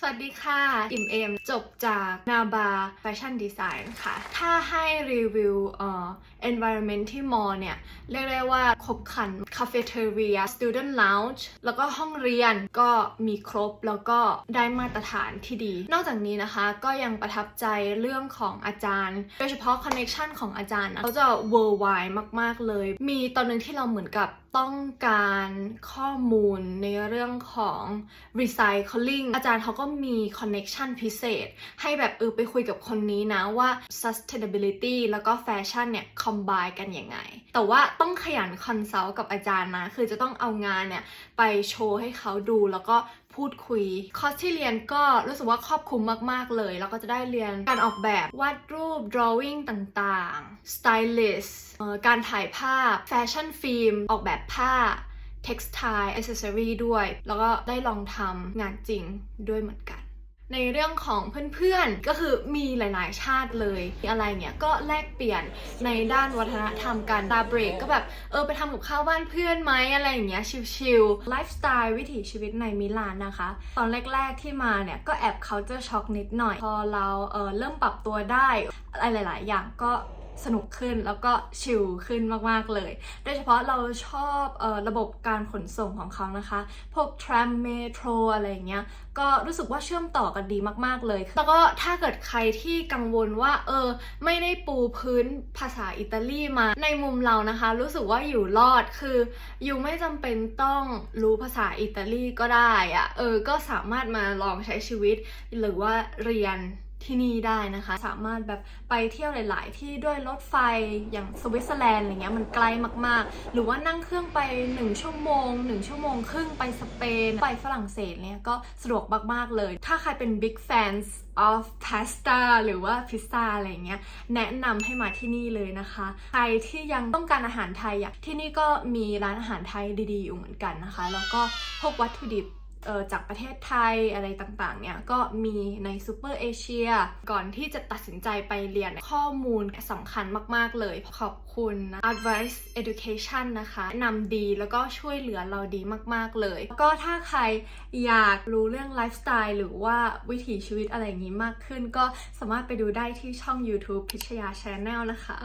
สวัสดีค่ะ อิมเอม จบจากนาบาแฟชั่นดีไซน์ค่ะ ถ้าให้รีวิวเอ่อ environment ที่มอเนี่ย เรียกได้ว่าครบครัน cafeteria student lounge แล้วก็ห้องเรียนก็มีครบแล้วก็ได้มาตรฐานที่ดี นอกจากนี้นะคะก็ยังประทับใจเรื่องของอาจารย์ โดยเฉพาะ connection ของอาจารย์นะเขาจะ worldwide มาก ๆ เลย มีตอนหนึงที่เราเหมือนกับต้องการข้อมูลในเรื่องของ recycling อาจารย์เขาก็มี connection พิเศษ ให้แบบเออไปคุยกับคนนี้นะว่า sustainability แล้วก็แฟชั่นเนี่ย combine กันยังไง แต่ว่าต้องขยัน consult กับอาจารย์นะ คือจะต้องเอางานเนี่ย ไปโชว์ให้เขาดูแล้วก็ พูดคุย คอร์สที่เรียนก็รู้สึกว่าครอบคลุมมาก ๆ เลย แล้วก็จะได้เรียนการออกแบบวาดรูป drawing ต่างๆ stylist การถ่ายภาพ แฟชั่นฟิล์ม ออกแบบผ้า textile accessory ด้วย แล้วก็ได้ลองทำงานจริงด้วยเหมือนกัน ในเรื่องของเพื่อนๆ ก็คือมีหลายๆ ชาติเลยอะไรเนี่ยก็แลกเปลี่ยนในด้านวัฒนธรรมการตาเบรกก็แบบเออไปทำกับข้าวบ้านเพื่อนไหมอะไรอย่างเงี้ยชิลๆไลฟ์สไตล์วิถีชีวิตในมิลานนะคะ ตอนแรกๆที่มาเนี่ยก็แอบ culture shock นิดหน่อย พอเราเออเริ่มปรับตัวได้อะไรหลาย ๆ อย่างก็ สนุกขึ้นแล้วก็ชิลขึ้นมากๆเลย โดยเฉพาะเราชอบออระบบการขนส่งของเขานะคะ พวก tram metro อะไรอย่างเงี้ย ก็รู้สึกว่าเชื่อมต่อกันดีมากๆเลย แล้วก็ถ้าเกิดใครที่กังวลว่าเออไม่ได้ปูพื้นภาษาอิตาลีมา ในมุมเรานะคะ รู้สึกว่าอยู่รอดคืออยู่ไม่จำเป็นต้องรู้ภาษาอิตาลีก็ได้อะเออก็สามารถมาลองใช้ชีวิตหรือว่าเรียน ที่นี่ได้นะคะ สามารถแบบไปเที่ยวหลาย ๆ ที่ด้วยรถไฟอย่างสวิตเซอร์แลนด์อะไรเงี้ยมันไกลมากๆ หรือว่านั่งเครื่องไป 1 ชั่วโมง 1 ชั่วโมงครึ่งไปสเปน ไปฝรั่งเศสเนี่ยก็สะดวกมาก ๆ เลย ถ้าใครเป็น big fans of pasta หรือว่าพิซซ่าอะไรเงี้ยแนะนำให้มาที่นี่เลยนะคะ ใครที่ยังต้องการอาหารไทยอะที่นี่ก็มีร้านอาหารไทยดี ๆ อยู่เหมือนกันนะคะ แล้วก็พวกวัตถุดิบ จากประเทศไทยอะไรต่างๆ เนี่ยก็มีในซูเปอร์เอเชียก่อนที่จะตัดสินใจไปเรียนข้อมูลสำคัญมากๆเลยขอบคุณ Advice Education นะคะแนะนำดีแล้วก็ช่วยเหลือเราดีมากๆเลย ก็ถ้าใครอยากรู้เรื่องไลฟ์สไตล์หรือว่าวิถีชีวิตอะไรอย่างนี้มากขึ้น ก็สามารถไปดูได้ที่ช่อง YouTube พิชยา Channel นะคะ